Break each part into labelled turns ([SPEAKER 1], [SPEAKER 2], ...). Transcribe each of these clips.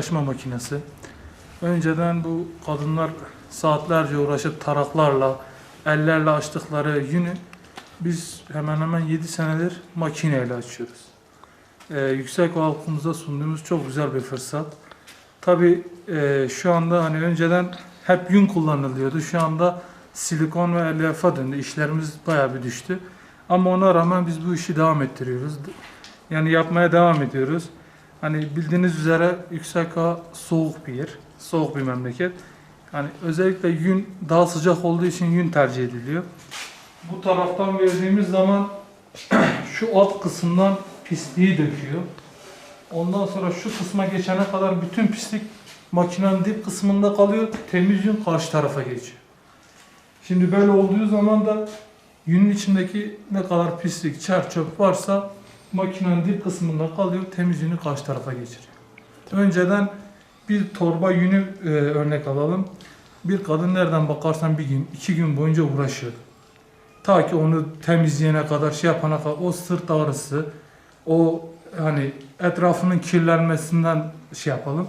[SPEAKER 1] açma makinesi. Önceden bu kadınlar saatlerce uğraşıp taraklarla, ellerle açtıkları yünü biz hemen hemen 7 senedir makineyle açıyoruz. Ee, yüksek halkımıza sunduğumuz çok güzel bir fırsat. Tabii e, şu anda hani önceden hep yün kullanılıyordu. Şu anda silikon ve elyaf'a döndü. İşlerimiz bayağı bir düştü. Ama ona rağmen biz bu işi devam ettiriyoruz. Yani yapmaya devam ediyoruz. Hani bildiğiniz üzere Yüksek soğuk bir yer. Soğuk bir memleket. Hani özellikle yün daha sıcak olduğu için yün tercih ediliyor. Bu taraftan verdiğimiz zaman şu alt kısımdan pisliği döküyor. Ondan sonra şu kısma geçene kadar bütün pislik makinenin dip kısmında kalıyor. Temiz yün karşı tarafa geçiyor. Şimdi böyle olduğu zaman da yünün içindeki ne kadar pislik, çer çöp varsa makinenin dip kısmında kalıyor. Temiz yünü karşı tarafa geçiriyor. Önceden bir torba yünü e, örnek alalım. Bir kadın nereden bakarsan bir gün, iki gün boyunca uğraşıyor. Ta ki onu temizleyene kadar, şey yapana kadar o sırt ağrısı, o hani etrafının kirlenmesinden şey yapalım.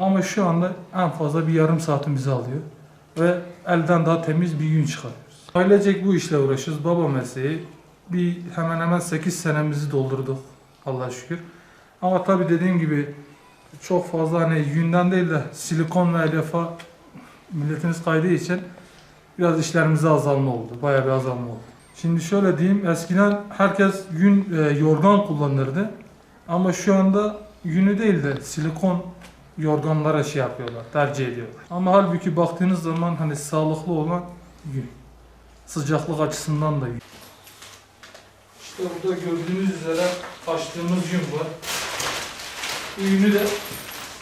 [SPEAKER 1] Ama şu anda en fazla bir yarım saatimizi alıyor. Ve elden daha temiz bir yün çıkarıyoruz. Ailecek bu işle uğraşıyoruz. Baba mesleği. Bir hemen hemen 8 senemizi doldurduk. Allah'a şükür. Ama tabii dediğim gibi çok fazla hani yünden değil de silikon ve elyafa milletimiz kaydığı için biraz işlerimize azalma oldu. Bayağı bir azalma oldu. Şimdi şöyle diyeyim, eskiden herkes yün e, yorgan kullanırdı. Ama şu anda yünü değil de silikon yorganlara şey yapıyorlar, tercih ediyorlar. Ama halbuki baktığınız zaman hani sağlıklı olan yün. Sıcaklık açısından da yün. İşte burada gördüğünüz üzere açtığımız yün var. De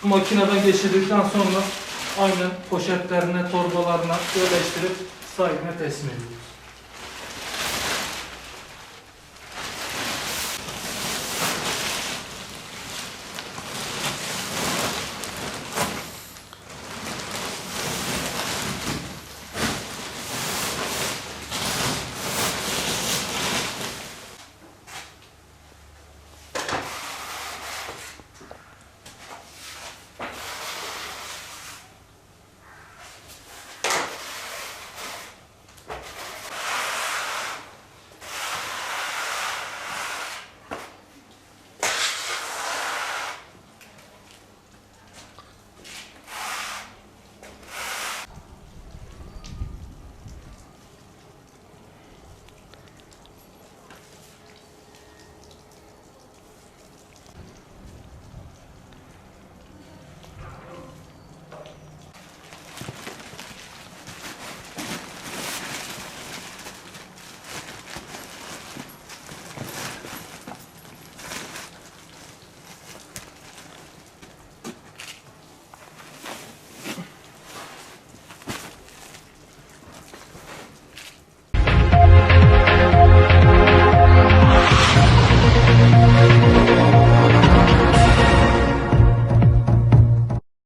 [SPEAKER 1] makineden geçirdikten sonra aynen poşetlerine, torbalarına yerleştirip sahibine teslim ediyoruz.